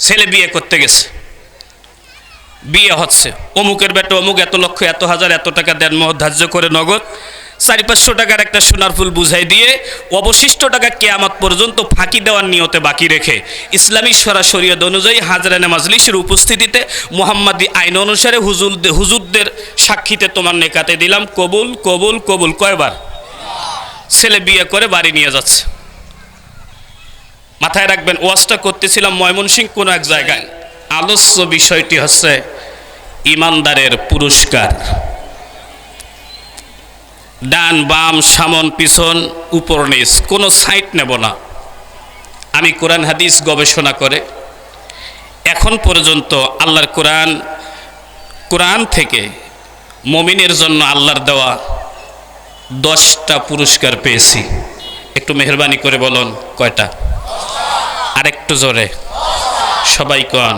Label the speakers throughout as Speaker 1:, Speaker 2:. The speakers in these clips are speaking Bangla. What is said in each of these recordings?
Speaker 1: ছেলে বিয়ে করতে গেছে। বিয়ে হচ্ছে। অমুকের বেটা, অমুক এত লক্ষ, এত হাজার, এত টাকা দেন মহ ধার্য করে নগদ। চারি পাঁচশো টাকার একটা সোনার ফুল বুঝাই দিয়ে অবশিষ্ট টাকা কেয়ামত পর্যন্ত ফাঁকি দেওয়ার নিয়তে বাকি রেখে ইসলামী সরাসরিয়ত অনুযায়ী হাজরানে মাজলিসের উপস্থিতিতে মোহাম্মদী আইন অনুসারে হুজুর হুজুরদের সাক্ষীতে তোমার নেকাতে দিলাম। কবুল কবুল কবুল কয়বার? ছেলে বিয়ে করে বাড়ি নিয়ে যাচ্ছে। মাথায় রাখবেন, ওয়াজটা করতেছিলাম ময়মনসিং কোনো এক জায়গায়। আলোচ্য বিষয়টি হচ্ছে ইমানদারের পুরস্কার। ডান, বাম, সামন, পিছন, উপর, নিচ, কোনো সাইট নেব না। আমি কোরআন, হাদিস গবেষণা করে এখন পর্যন্ত আল্লাহর কোরআন কোরআন থেকে মমিনের জন্য আল্লাহর দেওয়া দশটা পুরস্কার পেয়েছি। একটু মেহরবানি করে বলুন কয়টা? আরেকটু জোরে। সবাই কন।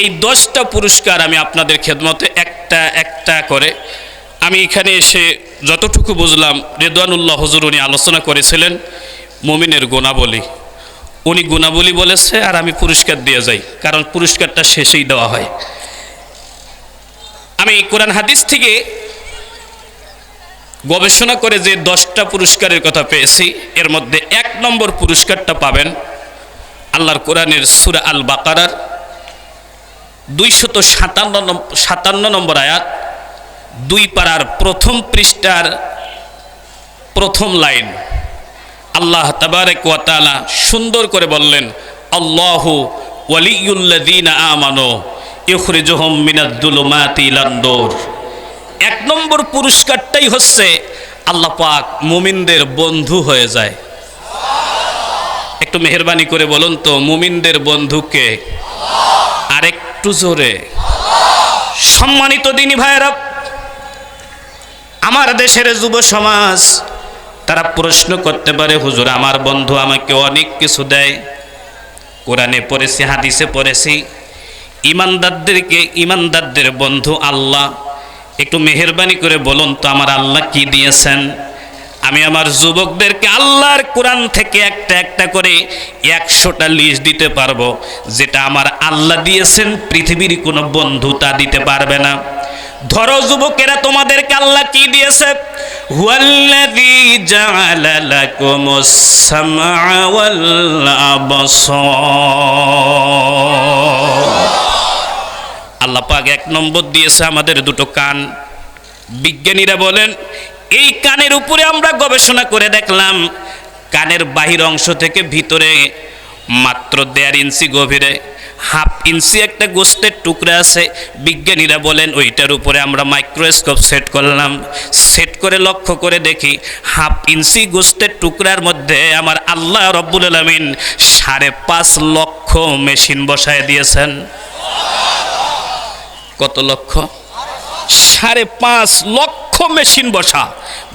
Speaker 1: এই দশটা পুরস্কার আমি আপনাদের খেদমতে একটা একটা করে। আমি এখানে এসে যতটুকু বুঝলাম, রেদওয়ানুল্লাহ হজুর উনি আলোচনা করেছিলেন মমিনের গুণাবলী। উনি গুণাবলী বলেছে আর আমি পুরস্কার দিয়ে যাই, কারণ পুরস্কারটা শেষেই দেওয়া হয়। আমি কোরআন হাদিস থেকে গবেষণা করে যে দশটা পুরস্কারের কথা পেয়েছি, এর মধ্যে এক নম্বর পুরস্কারটা পাবেন আল্লাহর কোরআনের সুরা আল বাকারার দুইশত সাতান্ন সাতান্ন নম্বর আয়াত, দুই পাড়ার প্রথম পৃষ্ঠার প্রথম লাইন। আল্লাহ তাবারেক ওয়াতালা সুন্দর করে বললেন, আল্লাহ ওয়ালিউল্লাদিনা আমানো এক নম্বর পুরস্কারটাই হচ্ছে আল্লাহ পাক মুমিনদের বন্ধু হয়ে যায়। একটু মেহরবানি করে বলুন তো, মুমিনদের বন্ধুকে আরেকটু জোরে। সম্মানিত দিনী ভাইয়েরা, আমার দেশের যুব সমাজ, তারা প্রশ্ন করতে পারে, হুজুর, আমার বন্ধু আমাকে অনেক কিছু দেয়। কোরআনে পড়েছি, হাদিসে পড়েছি। ইমানদারদেরকে, ইমানদারদের বন্ধু আল্লাহ। একটু মেহরবানি করে বলুন তো, আমার আল্লাহ কি দিয়েছেন? আমি আমার যুবকদেরকে আল্লাহর কোরআন থেকে একটা একটা করে একশোটা লিস্ট দিতে পারব, যেটা আমার আল্লাহ দিয়েছেন, পৃথিবীর কোনো বন্ধু তা দিতে পারবে না। ধরো যুবকেরা, তোমাদেরকে আল্লাহ কি দিয়েছে? আল্লাহ পাক এক নম্বর দিয়েছে আমাদের দুটো কান। বিজ্ঞানীরা বলেন এই কানের উপরে আমরা গবেষণা করে দেখলাম, কানের বাহির অংশ থেকে ভিতরে মাত্র দেড় ইঞ্চি গভীরে, হাফ ইঞ্চি একটা গোস্তের টুকরা আছে। বিজ্ঞানীরা বলেন ওইটার উপরে আমরা মাইক্রোস্কোপ সেট করলাম। সেট করে লক্ষ্য করে দেখি, হাফ ইঞ্চি গোস্তের টুকরার মধ্যে আমার আল্লাহ রব্বুল আলমিন সাড়ে পাঁচ লক্ষ মেশিন বসায় দিয়েছেন। কত লক্ষ? সাড়ে পাঁচ লক্ষ মেশিন বসা।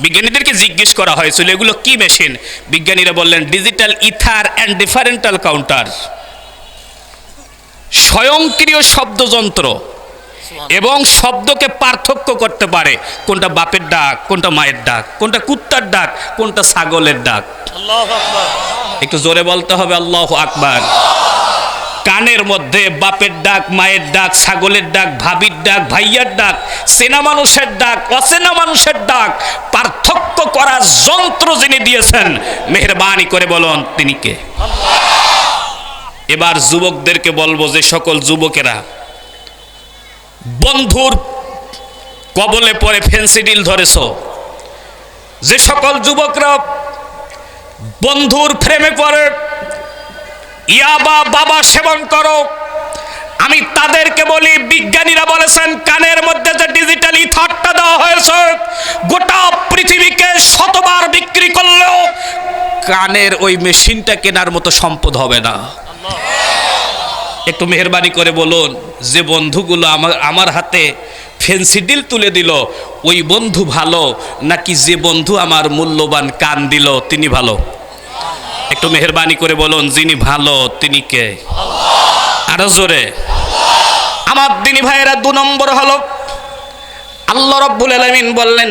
Speaker 1: বিজ্ঞানীদেরকে জিজ্ঞেস করা হয়েছিল এগুলো কি মেশিন? বিজ্ঞানীরা বললেন digital ether and differential counter. স্বয়ংক্রিয় শব্দযন্ত্র এবং শব্দকে পার্থক্য করতে পারে কোনটা বাপের ডাক কোনটা মায়ের ডাক কোনটা কুত্তার ডাক কোনটা ছাগলের ডাক। একটু জোরে বলতে হবে আল্লাহ আকবার। কানের মধ্যে বাপের ডাক, মায়ের ডাক, ছাগলের ডাক, ভাবির ডাক, ভাইয়ার ডাক চেনা মানুষের ডাক, অচেনা মানুষের ডাক, পার্থক্য করার যন্ত্র যিনি দিয়েছেন, মেহরবানি করে বলুন তিনি কে? এবার যুবকদেরকে বলব যে সকল যুবকেরা, বন্ধুর কবলে পরে ফেন্সিডিল ধরেছ। যে সকল যুবকরা বন্ধুর ফ্রেমে পড়ে ইয়াবা বাবা, সেবন করো। আমি তাদেরকে বলি, বিজ্ঞানীরা বলেছেন, কানের মধ্যে যে ডিজিটাল ইথারটা দেওয়া হয়েছে, গোটা পৃথিবীকে শতবার বিক্রি করলেও কানের ওই মেশিনটা কেনার মতো সম্পদ হবে না। একটু মেহরবানি করে বলুন, যে বন্ধুগুলো আমার আমার হাতে ফেন্সিডিল তুলে দিল, ওই বন্ধু ভালো, নাকি যে বন্ধু আমার মূল্যবান কান দিল, তিনি ভালো? একটু মেহরবানি করে বলুন, যিনি ভালো, তিনি কে? আরও জোরে। আমার দিনী ভাইয়েরা, দু নম্বর হলো, আল্লাহ রব্বুল আলমিন বললেন,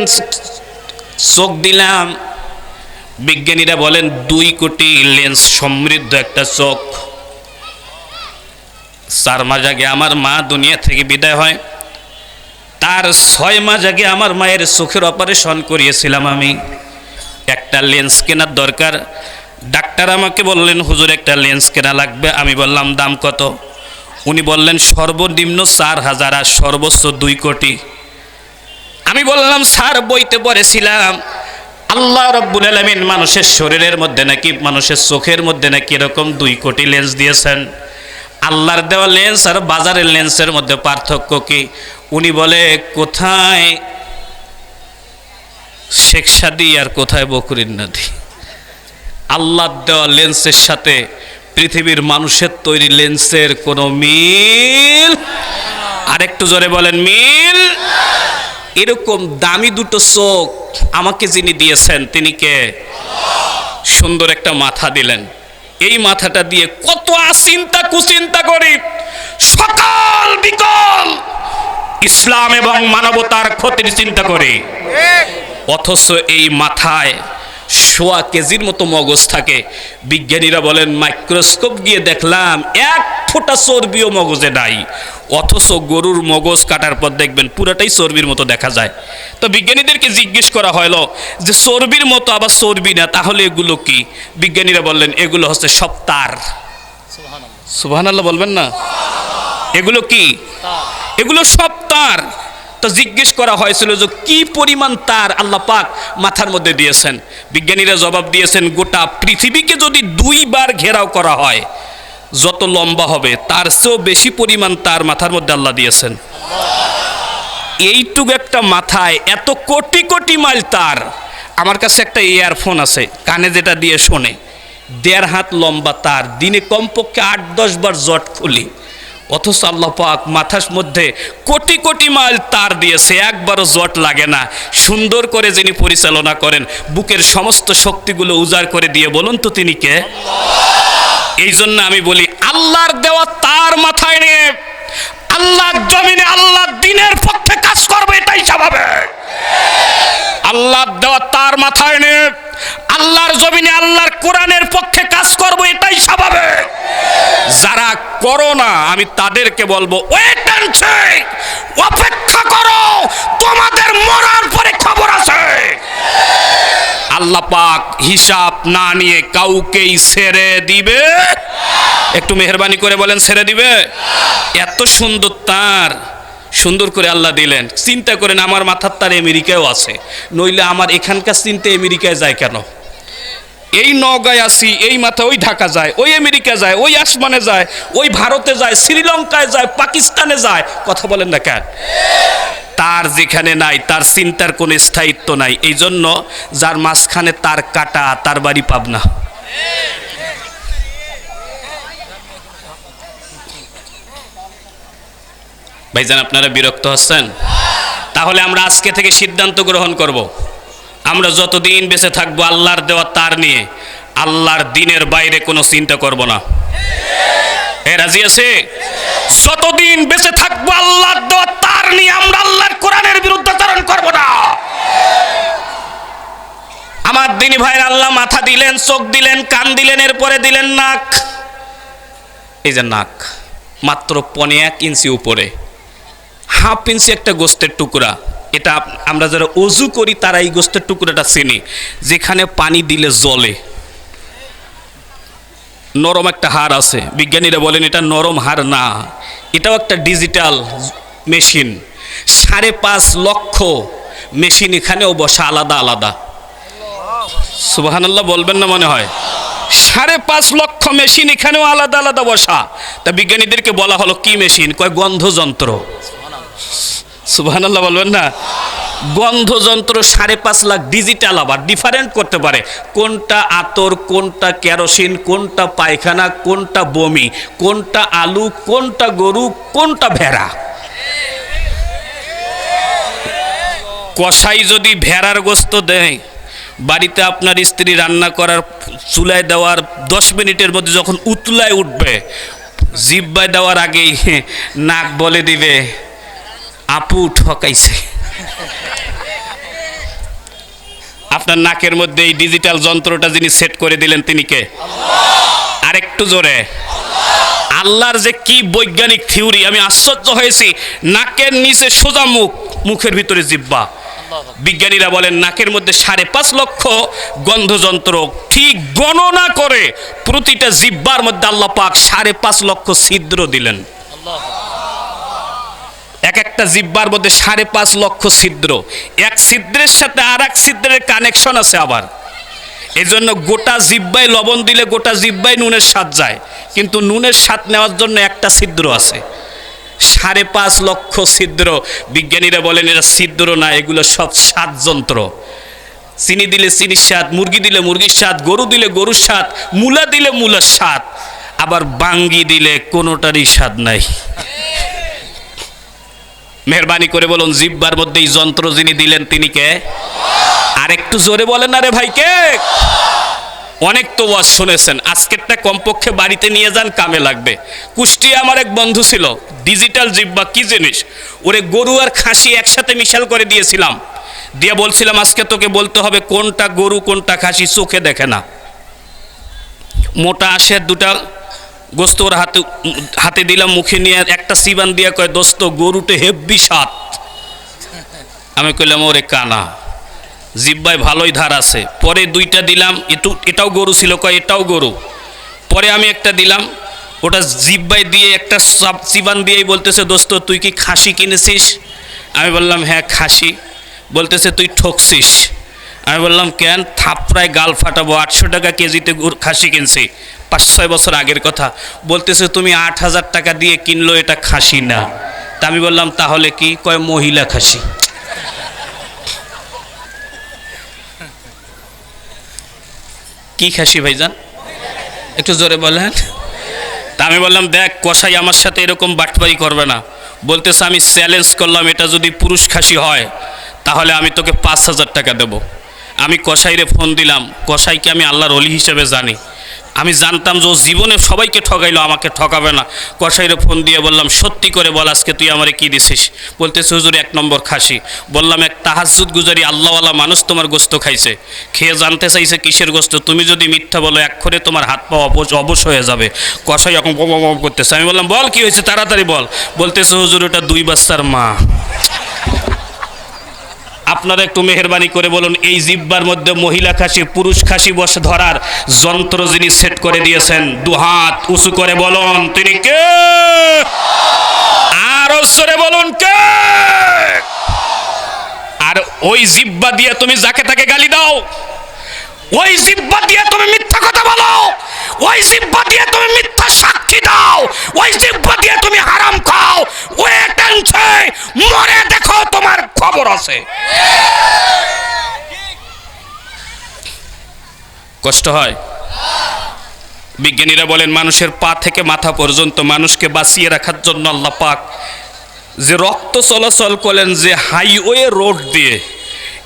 Speaker 1: চোখ দিলাম। বিজ্ঞানীরা বলেন, দুই কোটি লেন্স সমৃদ্ধ একটা চোখ। চার মাস আগে আমার মা দুনিয়া থেকে বিদায় হয়। তার ছয় মাস আগে আমার মায়ের চোখের অপারেশন করিয়েছিলাম আমি। একটা লেন্স কেনার দরকার ডাক্তার আমাকে বললেন, হুজুর, একটা লেন্স কেনা লাগবে। আমি বললাম, দাম কত? উনি বললেন, সর্বনিম্ন চার হাজার আর সর্বোচ্চ দুই কোটি। আমি বললাম, স্যার, বইতে পড়েছিলাম। আল্লাহ রব্বুল আলমিন মানুষের শরীরের মধ্যে নাকি, মানুষের চোখের মধ্যে নাকি এরকম দুই কোটি লেন্স দিয়েছেন। আল্লাহর দেওয়া লেন্স আর বাজারের লেন্সের মধ্যে পার্থক্য কি? উনি বলে, কোথায় শেখ সাদি আর কোথায় বকরির নদী? আল্লাহ দেওয়া লেন্সের সাথে পৃথিবীর মানুষের তৈরি লেন্সের কোনো মিল? আরেকটু জোরে বলেন, মিল? এরকম দামি দুটো চোখ আমাকে যিনি দিয়েছেন, তিনি কে? সুন্দর একটা মাথা দিলেন। এই মাথাটা দিয়ে কত চিন্তা কুচিন্তা করি। সকাল বিকল ইসলাম এবং মানবতার ক্ষতির চিন্তা করি। অথচ এই মাথায় সোয়া কেজির মতো মগজ থাকে। বিজ্ঞানীরা বলেন মাইক্রোস্কোপ গিয়ে দেখলাম এক ফোঁটা চর্বিও মগজে নাই। অথচ গরুর মগজ কাটার পর দেখবেন পুরাটাই চর্বির মতো দেখা যায়। তো বিজ্ঞানীদেরকে জিজ্ঞেস করা হলো যে চর্বির মতো আবার চর্বি না তাহলে এগুলো কি? বিজ্ঞানীরা বললেন এগুলো হচ্ছে সব তার আল্লাহ বলবেন না? এগুলো কি? এগুলো সব তার তো জিজ্ঞেস করা হয়েছিল যে কি পরিমাণ তার আল্লাহ পাক মাথার মধ্যে দিয়েছেন? বিজ্ঞানীরা জবাব দিয়েছেন, গোটা পৃথিবীকে যদি দুইবার ঘেরাও করা হয়, যত লম্বা হবে, তার চেয়েও বেশি পরিমাণ তার মাথার মধ্যে আল্লাহ দিয়েছেন। এইটুকু একটা মাথায় এত কোটি কোটি মাইল তার। আমার কাছে একটা ইয়ারফোন আছে, কানে যেটা দিয়ে শোনে, দেড় হাত লম্বা তার, দিনে কমপক্ষে আট দশ বার জট খুলি। অথচ আল্লাহ পাক মাথার মধ্যে কোটি কোটি মাইল তার দিয়েছে, একবারও জট লাগে না। সুন্দর করে যিনি পরিচালনা করেন, বুকের সমস্ত শক্তিগুলো উজাড় করে দিয়ে বলুন তো তিনি কে? এই জন্য আমি বলি, আল্লাহর দেওয়া তার মাথায় নিয়ে, আল্লাহর জমিনে আল্লাহর দিনের পক্ষে কাজ করবে, এটাই স্বাভাবিক। আল্লাহর দেওয়া তার মাথায় নিয়ে, আল্লাহর জমিনে আল্লাহর কোরআনের পক্ষে কাজ করব, এটাই স্বাভাবিক। যারা করো না, আমি তাদেরকে বলব অপেক্ষা করো! তোমাদের মরার পরে খবর আছে! আল্লাহ পাক হিসাব না নিয়ে কাউকেই ছেড়ে দিবে? একটু মেহরবানি করে বলেন, ছেড়ে দিবে? এত সুন্দর তার, সুন্দর করে আল্লাহ দিলেন। চিন্তা করেন, আমার মাথার তার আমেরিকায়ও আছে। নইলে আমার এখানকার চিন্তা আমেরিকায় যায় কেন? এই নগায় আসি, এই মাথা ওই ঢাকা যায়, ওই আমেরিকা যায়, ওই আসমানে যায়, ওই ভারতে যায়, শ্রীলঙ্কায় যায়, পাকিস্তানে যায়। কথা বলেন না কেন? তার যেখানে নাই, তার চিন্তার কোনো স্থায়িত্ব নাই। এই জন্য যার মাঝখানে তার কাটা, তার বাড়ি পাবনা। ভাইজান, আপনারা বিরক্ত হচ্ছেন? তাহলে আমরা আজকে থেকে সিদ্ধান্ত গ্রহণ করব। আমরা যতদিন বেঁচে থাকব আল্লাহর দেওয়া তার নিয়ে, আল্লাহর দিনের বাইরে কোনো চিন্তা করব না। এ রাজি আছে? যতদিন বেঁচে থাকব আল্লাহর দেওয়া তার নিয়ে আমরা আল্লাহর কোরআনের বিরুদ্ধাচরণ করব না। আমার দিনী ভাইয়ের আল্লাহ মাথা দিলেন, চোখ দিলেন, কান দিলেন, এরপরে দিলেন নাক। এই যে নাক, মাত্র পনে এক ইঞ্চি উপরে, হাফ ইঞ্চি একটা গোস্তের টুকরা। এটা আমরা যারা অজু করি, তারা এই গোস্তের টুকরোটা চিনি। যেখানে পানি দিলে জলে নরম একটা হার আছে। বিজ্ঞানীরা বলেন এটা নরম হার না। এটাও একটা ডিজিটাল মেশিন। সাড়ে পাঁচ লক্ষ মেশিন এখানেও বসা আলাদা আলাদা। সুবাহান্লাহ বলবেন না মনে হয়? সাড়ে পাঁচ লক্ষ মেশিন এখানেও আলাদা আলাদা বসা। তা বিজ্ঞানীদেরকে বলা হলো, কি মেশিন? কয়, গন্ধযন্ত্র। সুবাহান্লাহ বলবেন না? গন্ধযন্ত্র সাড়ে পাঁচ লাখ ডিজিটাল আবার ডিফারেন্ট করতে পারে। কোনটা আতর, কোনটা কেরোসিন, কোনটা পায়খানা, কোনটা বমি, কোনটা আলু, কোনটা গরু, কোনটা ভেড়া। কষাই যদি ভেড়ার গোস্ত দেয়, বাড়িতে আপনার স্ত্রী রান্না করার চুলায় দেওয়ার দশ মিনিটের মধ্যে যখন উতলায় উঠবে, জিব্বায় দেওয়ার আগেই নাক বলে দিবে। আপু ঠকাইছে। আপনার নাকের মধ্যে এই ডিজিটাল যন্ত্রটা যিনি সেট করে দিলেন, তিনি কে? আরেকটু জোরে। আল্লাহর যে কি বৈজ্ঞানিক থিওরি, আমি আশ্চর্য হয়েছি। নাকের নিচে সোজা মুখ, মুখের ভিতরে জিব্বা। বিজ্ঞানীরা বলেন, নাকের মধ্যে সাড়ে পাঁচ লক্ষ গন্ধযন্ত্র ঠিক গণনা করে প্রতিটা জিব্বার মধ্যে আল্লাহ পাক সাড়ে পাঁচ লক্ষ ছিদ্র দিলেন। এক একটা জিব্বার মধ্যে সাড়ে পাঁচ লক্ষ ছিদ্র। এক ছিদ্রের সাথে আর এক ছিদ্রের কানেকশন আছে আবার। এই জন্য গোটা জিব্বায় লবণ দিলে গোটা জিব্বায় নুনের স্বাদ যায়। কিন্তু নুনের স্বাদ নেওয়ার জন্য একটা ছিদ্র আছে। সাড়ে পাঁচ লক্ষ ছিদ্র। বিজ্ঞানীরা বলেন, এরা ছিদ্র না, এগুলো সব স্বাদ যন্ত্র। চিনি দিলে চিনির স্বাদ, মুরগি দিলে মুরগির স্বাদ, গরু দিলে গরুর স্বাদ, মূলা দিলে মূলার স্বাদ। আবার বাঙ্গি দিলে কোনোটারই স্বাদ নাই। মেহরবানি করে বলুন, জিব্বার মধ্যে এই যন্ত্র যিনি দিলেন, তিনি কে? আর একটু জোরে বলেন না রে ভাই, কে? অনেক তো ওয়াজ শুনেছেন, আজকেরটা কমপক্ষে বাড়িতে নিয়ে যান, কামে লাগবে। কুষ্টিয়া আমার এক বন্ধু ছিল, ডিজিটাল জিব্বা, কি জিনিস? ওরে গরু আর খাসি একসাথে মিশাল করে দিয়েছিলাম। দিয়ে বলছিলাম, আজকে তোকে বলতে হবে, কোনটা গরু, কোনটা খাসি, চোখে দেখে না। মোটা আসে দুটা গোস্ত ওর হাতে হাতে দিলাম, মুখে নিয়ে একটা সিবান দিয়া কয়, দোস্ত, গরুটে হেব্বি সাত আমি কইলাম, ওরে কানা, জিব্বায় ভালোই ধার আছে। পরে দুইটা দিলাম, এটু, এটাও গরু ছিল। কয়, এটাও গরু। পরে আমি একটা দিলাম, ওটা জিব্বায় দিয়ে একটা সাব চিবান দিয়েই বলতেছে, দোস্ত, তুই কি খাসি কিনেছিস? আমি বললাম হ্যাঁ খাসি। বলতেছে, তুই ঠকছিস? আমি বললাম, কেন? থাপড়ায় গাল ফাটাবো, আটশো টাকা কেজিতে খাসি কিনছি। পাঁচ, ছয় বছর আগের কথা। বলতেছে, তুমি আট হাজার টাকা দিয়ে কিনলো, এটা খাসি না। তা আমি বললাম, তাহলে কি? কয়, মহিলা খাসি। কি খাসি ভাইজান? একটু জোরে বলেন। তা আমি বললাম, দেখ, কসাই আমার সাথে এরকম বাটপারি করবে না। বলতেছে, আমি চ্যালেঞ্জ করলাম, এটা যদি পুরুষ খাসি হয়, তাহলে আমি তোকে পাঁচ হাজার টাকা দেব। আমি কসাইরে ফোন দিলাম কষাইকে আমি আল্লাহর অলি হিসেবে জানি। আমি জানতাম যে ও জীবনে সবাইকে ঠকাইলো, আমাকে ঠকাবে না। কসাইরে ফোন দিয়ে বললাম, সত্যি করে বল আজকে তুই আমারে কি দিছিস? বলতেছে, হুজুর, এক নম্বর খাসি। বললাম, এক তাহাজুদ গুজারি, আল্লাহওয়ালা মানুষ তোমার গোস্ত খাইছে। খেয়ে জানতে চাইছে কিসের গোস্ত? তুমি যদি মিথ্যা বলো এক্ষরে তোমার হাত পা অবশ অবশ হয়ে যাবে। কসাই এখন বম করতেছে। আমি বললাম, বল, কি হয়েছে? তাড়াতাড়ি বল। বলতেছে, হুজুর, ওটা দুই বাচ্চার মা। আপনারা একটু মেহরবানি করে বলুন, এই জিব্বার মধ্যে মহিলা খাসি, পুরুষ খাসি বসে ধরার যন্ত্র যিনি সেট করে দিয়েছেন দুহাত উঁচু করে বলুন, তিনি কে? আর জোরে বলুন, কে? আর ওই জিব্বা দিয়ে তুমি যাকে তাকে গালি দাও, ওই জিব্বা দিয়ে তুমি মিথ্যা কথা বলো। ওই জিব্বা দিয়ে তুমি মিথ্যা সাক্ষী দাও। ওই জিব্বা দিয়ে তুমি হারাম খাও। ওয়ে টেনছে মরে দেখো তোমার খবর আছে। কষ্ট হয়? বিজ্ঞানীরা বলেন, মানুষের পা থেকে মাথা পর্যন্ত মানুষকে বাঁচিয়ে রাখার জন্য আল্লাহ পাক যে রক্ত চলাচল করেন যে হাইওয়ে রোড দিয়ে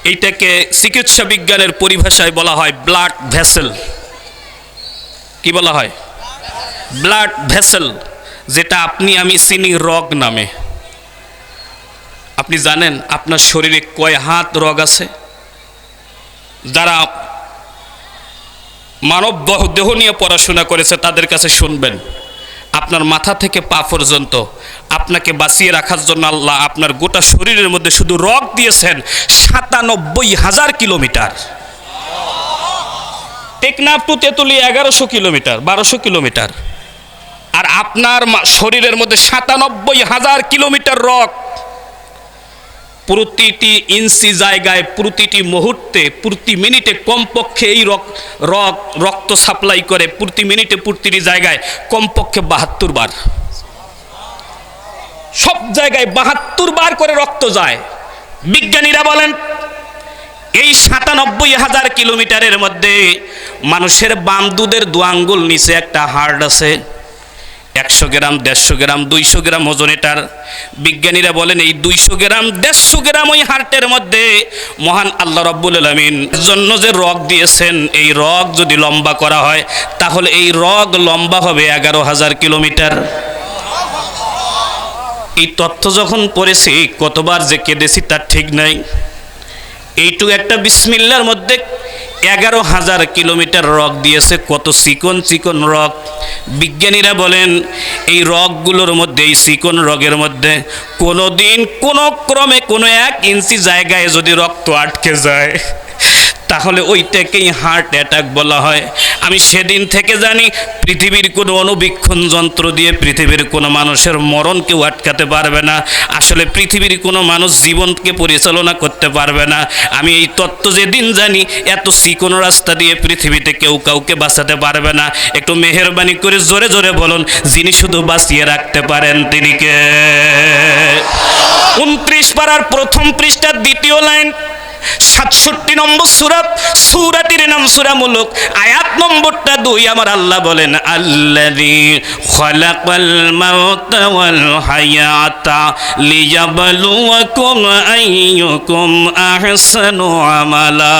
Speaker 1: এইটাকে চিকিৎসা বিজ্ঞানের পরিভাষায় বলা হয় ব্লাড ভেসেল। কি বলা হয়? ব্লাড ভেসেল যেটা আপনি, আমি চিনি রগ নামে। আপনি জানেন আপনার শরীরে কয় হাত রগ আছে? যারা মানব দেহ- দেহ নিয়ে পড়াশোনা করেছে, তাদের কাছে শুনবেন, আপনার মাথা থেকে পা পর্যন্ত আপনাকে বাঁচিয়ে রাখার জন্য আল্লাহ আপনার গোটা শরীরের মধ্যে শুধু রগ দিয়েছেন সাতানব্বই হাজার কিলোমিটার। টেকনাফ টু তেঁতুলি এগারোশো কিলোমিটার, বারোশো কিলোমিটার। আর আপনার শরীরের মধ্যে সাতানব্বই হাজার কিলোমিটার রক। প্রতিটি ইঞ্চি জায়গায়, প্রতিটি মুহূর্তে, প্রতি মিনিটে কমপক্ষে এই রক রক রক্ত সাপ্লাই করে প্রতি মিনিটে, প্রতিটি জায়গায় কমপক্ষে বাহাত্তর বার। সব জায়গায় বাহাত্তর বার করে রক্ত যায়। বিজ্ঞানীরা বলেন এই সাতানব্বই হাজার কিলোমিটারের মধ্যে মানুষের বাম দুধের দু আঙ্গুল নিচে একটা হার্ট আছে। একশো গ্রাম, দেড়শো গ্রাম, দুইশো গ্রাম ওজন এটার। বিজ্ঞানীরা বলেন, এই দুইশো গ্রাম, দেড়শো গ্রাম ওই হার্টের মধ্যে মহান আল্লাহ রব্বুল আলমিন জন্য যে রগ দিয়েছেন, এই রগ যদি লম্বা করা হয়, তাহলে এই রগ লম্বা হবে এগারো হাজার কিলোমিটার। এই তথ্য যখন পড়েছি, কতবার যে কেঁদেছি তার ঠিক নাই। এইটুকু একটা বিসমিল্লার মধ্যে এগারো হাজার কিলোমিটার রক দিয়েছে, কত চিকন চিকন রক। বিজ্ঞানীরা বলেন, এই রকগুলোর মধ্যে, এই চিকন রগের মধ্যে কোনো দিন কোনো ক্রমে কোনো এক ইঞ্চি জায়গায় যদি রক্ত আটকে যায়। তাহলে ওইটাকেই হার্ট অ্যাটাক বলা হয়। আমি সেদিন থেকে জানি, পৃথিবীর কোনো অনুবীক্ষণ যন্ত্র দিয়ে পৃথিবীর কোনো মানুষের মরণ কেউ আটকাতে পারবে না। আসলে পৃথিবীর কোনো মানুষ জীবনকে পরিচালনা করতে পারবে না। আমি এই তত্ত্ব যেদিন জানি, এত চিকন রাস্তা দিয়ে পৃথিবীতে কেউ কাউকে বাঁচাতে পারবে না। একটু মেহরবানি করে জোরে জোরে বলুন, যিনি শুধু বাঁচিয়ে রাখতে পারেন তিনি কে? উনত্রিশ পাড়ার প্রথম পৃষ্ঠার দ্বিতীয় লাইন সাতষট্টি নম্বর সুরাত সুরাটির নাম সুরামূলক আয়াত নম্বরটা দুই, আমার আল্লাহ বলেন, আল্লাযী খালাকাল মাউতা ওয়াল হায়াতা লিয়াবলুয়াকুম আইয়ুকুম আহসানু আমালা।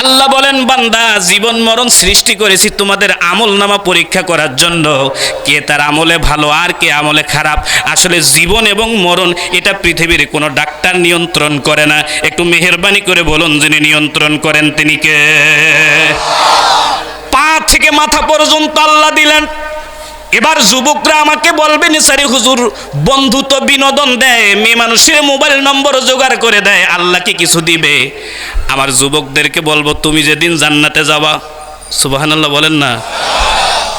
Speaker 1: আল্লাহ বলেন, বান্দা, জীবন মরণ সৃষ্টি করেছি তোমাদের আমল নামা পরীক্ষা করার জন্য। কে তার আমলে ভালো আর কে আমলে খারাপ? আসলে জীবন এবং মরণ, এটা পৃথিবীর কোনো ডাক্তার নিয়ন্ত্রণ করে না। একটু মেহরবানি করে বলুন যিনি নিয়ন্ত্রণ করেন তিনি কে? পা থেকে মাথা পর্যন্ত আল্লাহ দিলেন। এবার যুবকরা আমাকে বলবেন সারি হুজুর, বন্ধু তো বিনোদন দেয়, মেয়ে মানুষের মোবাইল নম্বর জোগাড় করে দেয়, আল্লাহকে কিছু দিবে? আমার যুবকদেরকে বলব, তুমি যেদিন জান্নাতে যাবা, সুবাহানাল্লাহ বলেন না,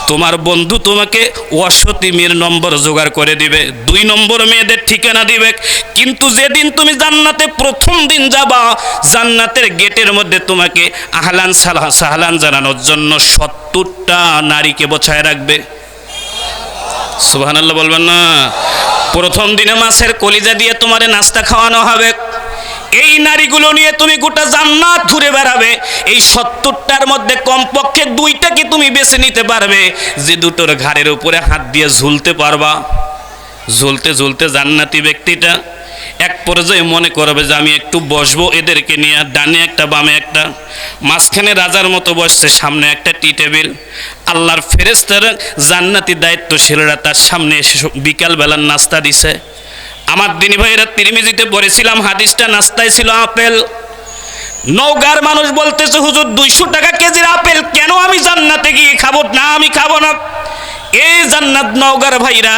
Speaker 1: তোমার বন্ধু তোমাকে অসতী মেয়ের নম্বর জোগাড় করে দিবে, দুই নম্বর মেয়েদের ঠিকানা দিবে, কিন্তু যেদিন তুমি জান্নাতে প্রথম দিন যাবা, জান্নাতের গেটের মধ্যে তোমাকে আহলান সাহলান জানানোর জন্য সত্তরটা নারীকে বছায় রাখবে। সুবহানাল্লাহ বলবেন না। প্রথম দিনে মাছের কলিজা দিয়ে তোমারে নাস্তা খাওয়ানো হবে। এই নারীগুলো নিয়ে তুমি গোটা জান্নাত ঘুরে বেড়াবে। এই সত্তরটার মধ্যে কমপক্ষে দুইটাকে তুমি বেছে নিতে পারবে? যে দুটোর ঘাড়ের উপরে হাত দিয়ে ঝুলতে পারবা। ঝুলতে ঝুলতে জান্নাতি ব্যক্তিটা এক পর্যায়ে মনে করবে যে আমি একটু বসবো এদেরকে নিয়ে, ডানে একটা, বামে একটা। মাঝখানে রাজার মতো বসছে, সামনে একটা টি টেবিল। আল্লাহর ফেরেস্তারা জান্নাতি দায়িত্বশীলরা তার সামনে এসে বিকালবেলার নাস্তা দিছে। আমার দিনী ভাইয়েরা, তিরমিজিতে পড়েছিলাম, হাদিসটা নাস্তায় ছিল আপেল। নৌকার মানুষ বলতেছে, হুজুর, দুইশো টাকা কেজির আপেল কেন আমি জান্নাতে গিয়ে খাব? না, আমি খাব না। এই জান্নাত নওগার ভাইরা,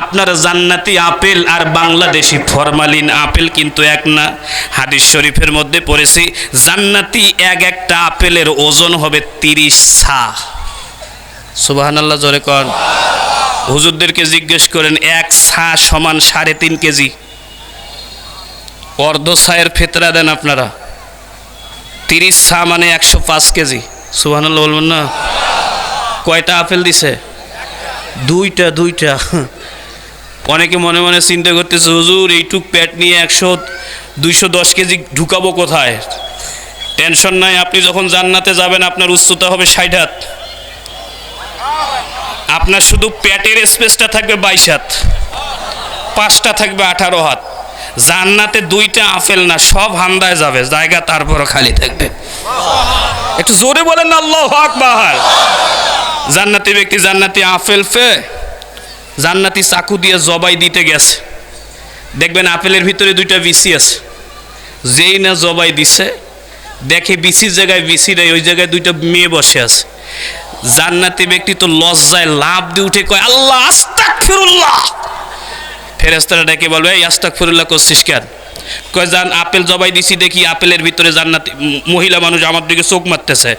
Speaker 1: আপনার জান্নাতি আপেল আর বাংলাদেশি ফরমালিন আপেল কিন্তু এক না। হাদিস শরীফের মধ্যে পড়েছি, জান্নাতি এক একটা আপেলের ওজন হবে তিরিশ সা সুবাহান আল্লাহ জোরে কন। হুজুরদেরকে জিজ্ঞেস করেন, এক সা সমান সাড়ে তিন কেজি? অর্ধ সায়ের ফেতরা দেন আপনারা। তিরিশ সা মানে একশো পাঁচ কেজি। সুবাহান আল্লাহ বলবেন না? কয়টা আপেল দিছে? দুইটা দুইটা। অনেকে মনে মনে চিন্তা করতেছে হুজুর এইটুক প্যাট নিয়ে একশো দুইশো দশ কেজি ঢুকাবো কোথায়? টেনশন নাই আপনি যখন জান্নাতে যাবেন আপনার উচ্চতা হবে ষাট হাত। আপনার শুধু প্যাটের স্পেসটা থাকবে বাইশ হাত। পাঁচটা থাকবে আঠারো হাত। জান্নাতে দুইটা আপেল না সব হান্দায় যাবে জায়গা তারপরও খালি থাকবে। একটু জোরে বলেন না আল্লাহ আকবার। জান্নাতি ব্যক্তি জান্নাতি আপেল ফে, জান্নাতি চাকু দিয়ে জবাই দিতে গেছে। দেখবেন আপেলের ভিতরে দুইটা বিসি আছে। যেই না জবাই দিছে, দেখে বিসির জায়গায় বিসি নেই, ওই জায়গায় দুইটা মেয়ে বসে আছে। জান্নাতি ব্যক্তি তো লজ্জায় লাভ দিয়ে উঠে কয়, আল্লাহ আস্তাক ফিরুল্লাহ ফেরেস্তারা ডেকে বলবে, এই আস্তাক ফিরুল্লাহ করছিস কেন? কয়, জান, আপেল জবাই দিছি, দেখি আপেলের ভিতরে জান্নাতি মহিলা মানুষ আমার দিকে চোখ মারতেছে।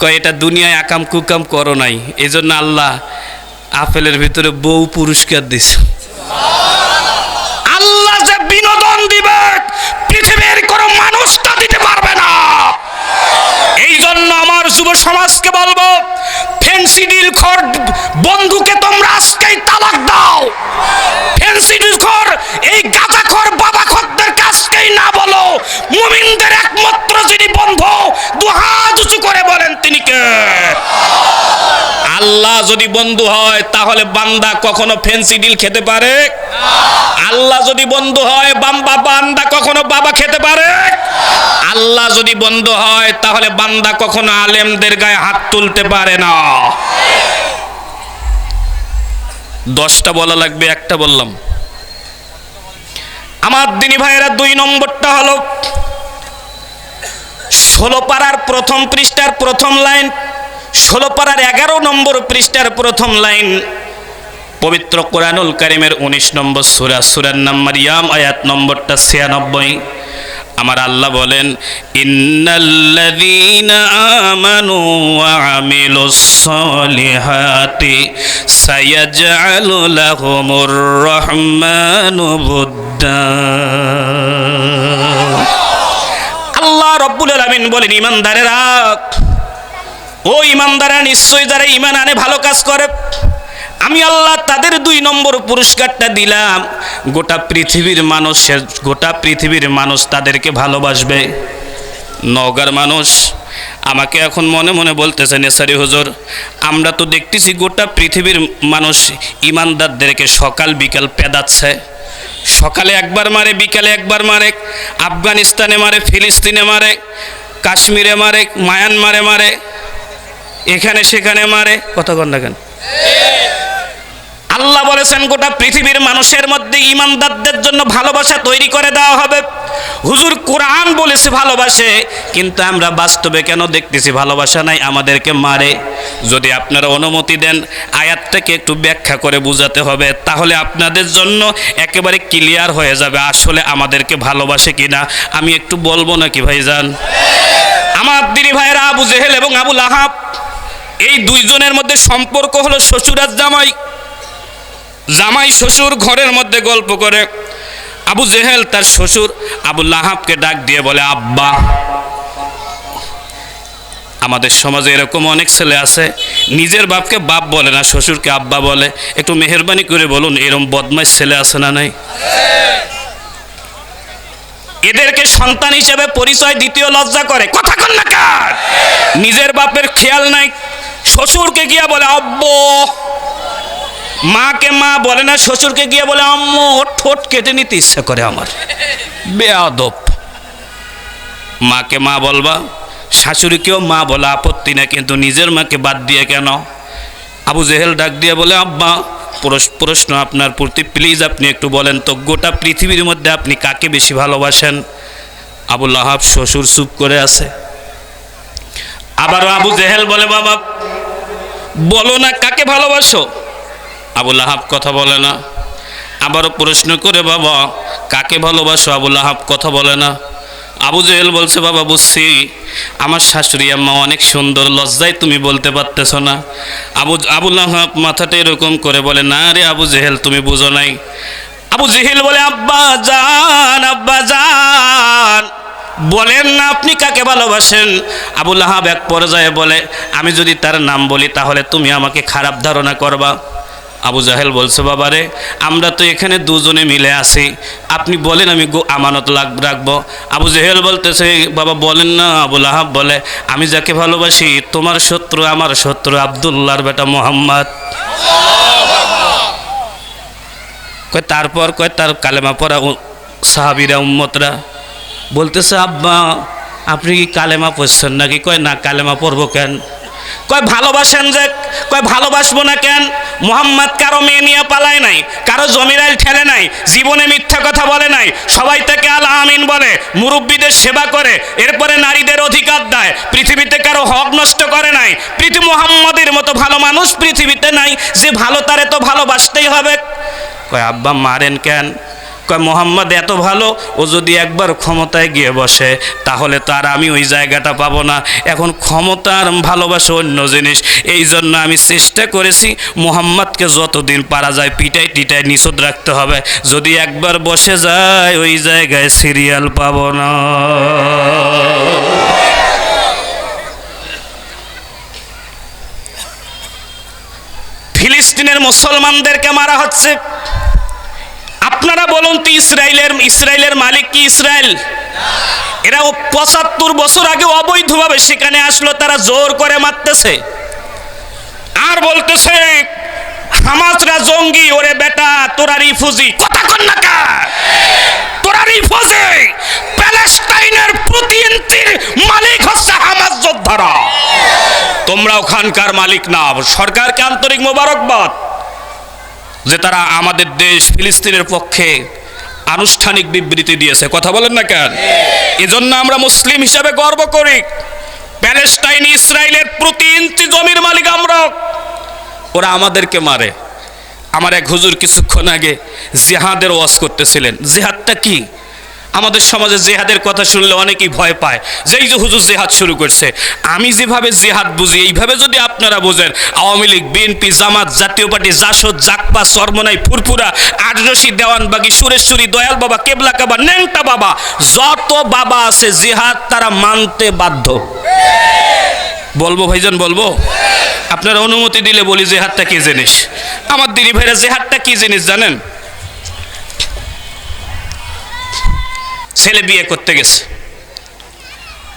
Speaker 1: কয়, এটা দুনিয়ায় আকাম কুকাম করো নাই। এই জন্য আল্লাহ আপেলের ভিতরে বউ পুরস্কার দিছে। আল্লাহ যে বিনোদন দিবে, পৃথিবীর কোনো মানুষ তা দিতে পারবে না। এই জন্য আমার যুব সমাজকে আল্লাহ যদি বন্ধু হয়, তাহলে বান্দা কখনো ফেন্সিডিল খেতে পারে? আল্লাহ যদি বন্ধু হয়, বাম্বা বান্দা কখনো বাবা খেতে পারে? আল্লাহ যদি বন্ধু হয়, তাহলে বান্দা কখনো আলেমদের গায়ে হাত তুলতে পারে না। দশটা বলা লাগবে, একটা বললাম। আমার দিনী ভাইয়েরা, দুই নম্বরটা হলো, ষোলো পাড়ার প্রথম পৃষ্ঠার প্রথম লাইন ষোলো পাড়ার এগারো নম্বর পৃষ্ঠার প্রথম লাইন। পবিত্র কোরআনুল কারিমের উনিশ নম্বর সুরা, সুরার নাম মারিয়াম, আয়াত নম্বরটা ছিয়ানব্বই। আমার আল্লাহ বলেন আল্লাহ রব্বুল আলামিন বলেন ইমানদারেরা ও ইমানদারা, নিশ্চয়ই যারা ইমান আনে, ভালো কাজ করে। আমি আল্লাহ তাদের দুই নম্বর পুরস্কারটা দিলাম। গোটা পৃথিবীর মানুষের গোটা পৃথিবীর মানুষ তাদেরকে ভালোবাসবে। নওগার মানুষ আমাকে এখন মনে মনে বলতেছে নেসারি হুজুর, আমরা তো দেখতেছি গোটা পৃথিবীর মানুষ ইমানদারদেরকে সকাল বিকাল পেদাচ্ছে। সকালে একবার মারে, বিকালে একবার মারে, আফগানিস্তানে মারে, ফিলিস্তিনে মারে, কাশ্মীরে মারে, মায়ানমারে মারে এখানে সেখানে মারে। কথা কন দেখেন আল্লাহ বলেছেন, গোটা পৃথিবীর মানুষের মধ্যে ইমানদারদের জন্য ভালোবাসা তৈরি করে দেওয়া হবে। হুজুর কোরআন বলেছে ভালোবাসে, কিন্তু আমরা বাস্তবে কেন দেখতেছি ভালোবাসা নাই? আমাদেরকে মারে। যদি আপনারা অনুমতি দেন, আয়াতটাকে একটু ব্যাখ্যা করে বুঝাতে হবে, তাহলে আপনাদের জন্য একেবারে ক্লিয়ার হয়ে যাবে আসলে আমাদেরকে ভালোবাসে কিনা। আমি একটু বলব নাকি ভাইজান? আমার দিদি ভাইয়েরা আবু জেহেল এবং আবু লাহাব এই দুইজনের মধ্যে সম্পর্ক হলো শ্বশুর আর জামাই। জামাই শ্বশুর ঘরের মধ্যে গল্প করে। আবু জেহেল তার শ্বশুর, আবু লাহাবকে ডাক দিয়ে বলে, আব্বা, আমাদের সমাজে এরকম অনেক ছেলে আছে, নিজের বাপকে বাপ বলে না, শ্বশুরকে আব্বা বলে। একটু মেহরবানি করে বলুন এরকম বদমাইশ ছেলে আছে না নাই? এদেরকে সন্তান হিসেবে পরিচয় দ্বিতীয় লজ্জা করে। কথা কন কার? নিজের বাপের খেয়াল নাই। শ্বশুরকে গিয়া বলে, আব্ব। মাকে মা বলে না, শ্বশুরকে গিয়ে বলে, আম্মু, ওর ঠোঁট কেটে নিতে ইচ্ছা করে আমার। বেয়াদব। মাকে মা বলবা, শাশুড়িকেও মা বলা আপত্তি না, কিন্তু নিজের মাকে বাদ দিয়ে কেন? আবু জেহেল ডাক দিয়ে বলে, আব্বা প্রশ্ন আপনার প্রতি, প্লিজ আপনি একটু বলেন তো, গোটা পৃথিবীর মধ্যে আপনি কাকে বেশি ভালোবাসেন? আবুল আহাব শ্বশুর চুপ করে আছে। আবারও আবু জেহেল বলে, বাবা, বলো না কাকে ভালোবাসো? আবুল আহাব কথা বলে না। আবারও প্রশ্ন করে, বাবা, কাকে ভালোবাসো? আবুল আহাব কথা বলে না। আবু জেহেল বলছে, বাবা, বুঝছি, আমার শাশুড়ি আম্মা অনেক সুন্দর, লজ্জায় তুমি বলতে পারতেছ না। আবু আবুল আহাব মাথাটা এরকম করে বলে, না রে আবু জেহেল, তুমি বুঝো নাই। আবু জেহেল বলে, আব্বা জান আব্বা জান। বলেন না আপনি কাকে ভালোবাসেন? আবুল আহাব এক পর্যায়ে বলে, আমি যদি তার নাম বলি তাহলে তুমি আমাকে খারাপ ধারণা করবা। আবু জাহেল বলছে, বাবারে, আমরা তো এখানে দুজনে মিলে আছি। আপনি বলেন আমি আমানত লাগ রাখব। আবু জাহেল বলতেছে, বাবা, বলেন না। আবুল আহাব বলে, আমি যাকে ভালোবাসি, তোমার শত্রু আমার শত্রু, আবদুল্লাহর বেটা মোহাম্মদ। কয়, তারপর কয়, তার কালেমা পড়া সাহাবিরা, উম্মতরা বলতেছে, আব্বা, আপনি কি কালেমা পড়ছেন নাকি? কয়, না, কালেমা পড়ব কেন? কয়, ভালোবাসেন যে, কয়, ভালোবাসবো না কেন? মোহাম্মদ কারও মেয়ে নিয়ে পালায় নাই, কারও জমিরাইল ঠেলে নাই, জীবনে মিথ্যা কথা বলে নাই, সবাই তাকে আল আমিন বলে, মুরব্বীদের সেবা করে, এরপরে নারীদের অধিকার দেয়, পৃথিবীতে কারও হক নষ্ট করে নাই পৃথিবী মোহাম্মদের মতো ভালো মানুষ পৃথিবীতে নাই, যে ভালো তারে তো ভালোবাসতেই হবে। কয়, আব্বা, মারেন কেন? কয়, মোহাম্মদ, এত ভালো? ও যদি একবার ক্ষমতায় গিয়ে বসে, তাহলে তো আর আমি ওই জায়গাটা পাবো না। এখন ক্ষমতা আর ভালোবাসা অন্য জিনিস। এই জন্য আমি চেষ্টা করেছি মোহাম্মদকে যতদিন পারা যায় পিটাই টিটাই নিষেধ রাখতে হবে। যদি একবার বসে যায়, ওই জায়গায় সিরিয়াল পাবো না। ফিলিস্তিনের মুসলমানদেরকে মারা হচ্ছে। আপনারা বলুন তো ইসরায়েলের ইসরায়েলের মালিক কি ইসরায়েল? এরা পঁচাত্তর বছর আগে অবৈধভাবে সেখানে আসলো, তারা জোর করে মারতেছে। আর বলতেছে, হামাসরা জঙ্গি, ওরে বেটা তোরা রিফুজি কথা কন না কা? তোরা রিফুজি প্যালেস্টাইনের প্রতি মালিক হচ্ছে হামাস যোদ্ধারা। তোমরা ওখানকার মালিক না, সরকারকে আন্তরিক মোবারকবাদ। যে তারা আমাদের দেশ ফিলিস্তিনের পক্ষে আনুষ্ঠানিক বিবৃতি দিয়েছে। কথা বলেন না কেন? এজন্য আমরা মুসলিম হিসাবে গর্ব করি। প্যালেস্টাইন ইসরায়েলের প্রতি ইঞ্চি জমির মালিক আমরা। ওরা আমাদেরকে মারে। আমার এক হুজুর কিছুক্ষণ আগে জেহাদের ওয়াজ করতেছিলেন। জেহাদটা কি? আমাদের সমাজে জেহাদের কথা শুনলে অনেকেই ভয় পায়। যে এই যে হুজুর জেহাদ শুরু করছে। আমি যেভাবে জেহাদ বুঝি, এইভাবে যদি আপনারা বোঝেন, Awami league, BNP, Jamaat, Jatiya party, Jasad Jakpa Charmonai, Furfura Atroshi Dewanbagi, Sureshwari, Dayal বাবা, কেবলা কাবা, ন্যাংটা বাবা, যত বাবা আছে জেহাদ তারা মানতে বাধ্য। বলব ভাইজান, বলব? আপনারা অনুমতি দিলে বলি জেহাদটা কি জিনিস? আমার দিদি ভাইরা জেহাদটা কি জিনিস জানেন? ছেলে বিয়ে করতে গেছে।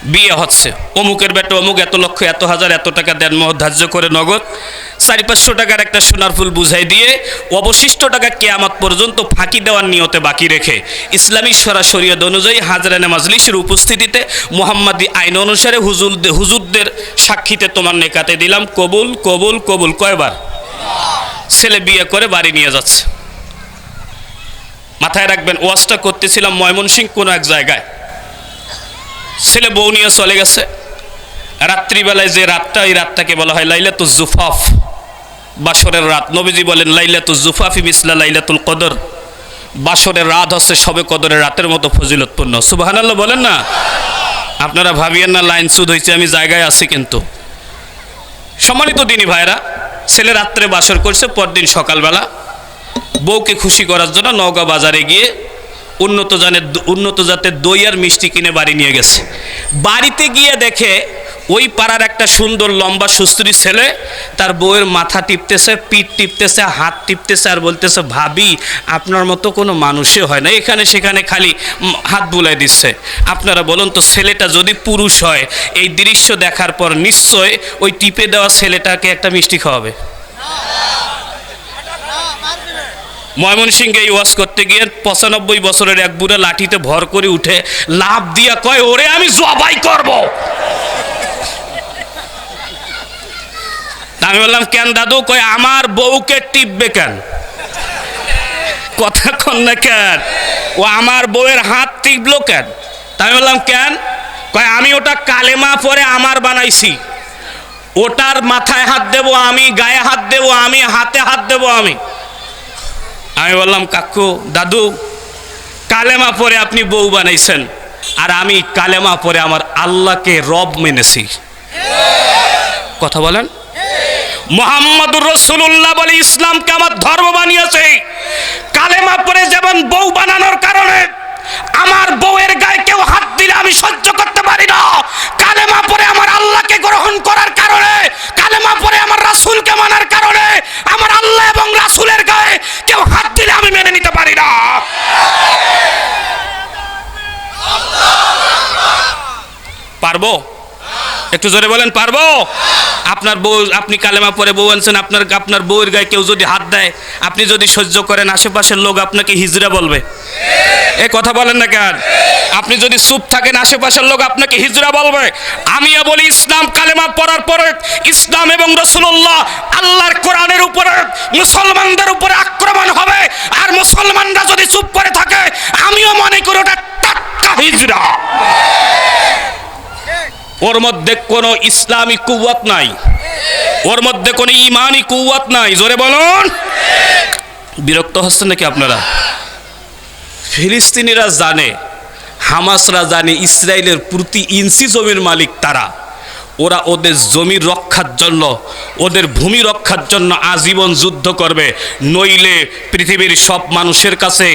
Speaker 1: বিয়ে হচ্ছে। অমুকের বেটা, অমুক এত লক্ষ, এত হাজার, এত টাকা দেন মহ ধার্য করে নগদ। চারি পাঁচশো টাকার একটা সোনার ফুল বুঝাই দিয়ে অবশিষ্ট টাকা কেয়ামত পর্যন্ত ফাঁকি দেওয়ার নিয়তে বাকি রেখে ইসলামী সরাসরিয়ত অনুযায়ী হাজরানে মাজলিসের উপস্থিতিতে মোহাম্মদী আইন অনুসারে হুজুর হুজুরদের সাক্ষীতে তোমার নেকাতে দিলাম। কবুল কবুল কবুল। কয়বার? ছেলে বিয়ে করে বাড়ি নিয়ে যাচ্ছে। মাথায় রাখবেন, ওয়াজটা করতেছিলাম ময়মনসিং কোনো এক জায়গায়। ছেলে বউ নিয়ে চলে গেছে। রাত্রিবেলায় যে রাতটা, এই রাতটাকে বলা হয় লাইলা লাইলাতুল জুফাফ। বাসরের রাত। নবীজি বলেন, লাইলাতুল জুফাফি মিসলা লাইলাতুল কদর। বাসরের রাত হচ্ছে সবে কদরের রাতের মতো ফজিলতপূর্ণ। সুবাহানাল্লাহ বলেন না? আপনারা ভাবিয়েন না, লাইন সুদ হয়েছে আমি জায়গায় আছি কিন্তু। সম্মানিত দিনী ভাইরা ছেলে রাত্রে বাসর করছে, পরদিন সকালবেলা বউকে খুশি করার জন্য নওগাঁ বাজারে গিয়ে উন্নত জানের উন্নত জাতের দই আর মিষ্টি কিনে বাড়ি নিয়ে গেছে। বাড়িতে গিয়ে দেখে ওই পাড়ার একটা সুন্দর লম্বা সুস্ত্রী ছেলে, তার বউয়ের মাথা টিপতেছে, পিঠ টিপতেছে, হাত টিপতেছে আর বলতেছে, ভাবি, আপনার মতো কোনো মানুষই হয় না। এখানে সেখানে খালি হাত বুলাই দিচ্ছে। আপনারা বলুন তো, ছেলেটা যদি পুরুষ হয়, এই দৃশ্য দেখার পর নিশ্চয় ওই টিপে দেওয়া ছেলেটাকে একটা মিষ্টি খাওয়াবে? ময়মনসিংহে এই ওয়াজ করতে গিয়ে পঁচানব্বই বছরের এক বুড়া লাঠিতে ভর করে উঠে লাভ দিয়া কয়, ওরে, আমি জবাই করব। আমি বললাম, কেন দাদু? কয়, আমার বউকে টিপবে কেন? কথা কন না কেন? ও আমার বউয়ের হাত টিপলো কেন? তা আমি বললাম, কেন? কয়, আমি ওটা কালেমা পরে আমার বানাইছি। ওটার মাথায় হাত দেবো আমি, গায়ে হাত দেবো আমি, হাতে হাত দেবো আমি। আমি বললাম, কাকু, দাদু, কালেমা পরে আপনি বউ বানাইছেন, আর আমি কালেমা পরে আমার আল্লাহকে রব মেনেছি। কথা বলেন। মোহাম্মদুর রসুল্লাহ বলে ইসলামকে আমার ধর্ম বানিয়েছে। কালেমা পরে যেমন বউ বানানোর কারণে আমার বউয়ের গায়ে কেউ হাত দিলে আমি সহ্য করতে পারি না। কালেমা পরে আমার আল্লাহকে গ্রহণ করার কারণে, কালেমা পরে আমার রাসূলকে মানার কারণে, আমার আল্লাহ এবং রাসূলের গায়ে কেউ হাত দিলে আমি মেনে নিতে পারি না। পারব? একটু জোরে বলেন, পারব? আপনার বউ, আপনি কালেমা পরে বউ আনছেন, আপনার আপনার বউয়ের গায়ে কেউ যদি হাত দেয়, আপনি যদি সহ্য করেন, আশেপাশের লোক আপনাকে হিজড়া বলবে। এ কথা বলেন না কেন? আপনি যদি চুপ থাকেন, আশেপাশের লোক আপনাকে হিজড়া বলবে। আমিও বলি, ইসলাম কালেমা পড়ার পরে ইসলাম এবং রসুল্লাহ আল্লাহর কোরআনের উপরে, মুসলমানদের উপরে আক্রমণ হবে। আর মুসলমানরা যদি চুপ করে থাকে, আমিও মনে করি ওটা হিজড়া ওর মধ্যে কোনো ইসলামী কুয়াত নাই। ওর মধ্যে কোনো ইমানি কুয়াত নাই। জোরে বলুন। বিরক্ত হচ্ছেন নাকি আপনারা? ফিলিস্তিনিরা জানে, হামাসরা জানে ইসরায়েলের প্রতি ইঞ্চি জমির মালিক তারা। ওরা ওদের জমি রক্ষার জন্য, ওদের ভূমি রক্ষার জন্য আজীবন যুদ্ধ করবে। নইলে পৃথিবীর সব মানুষের কাছে,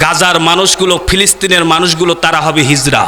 Speaker 1: গাজার মানুষগুলো, ফিলিস্তিনের মানুষগুলো, তারা হবে হিজরা।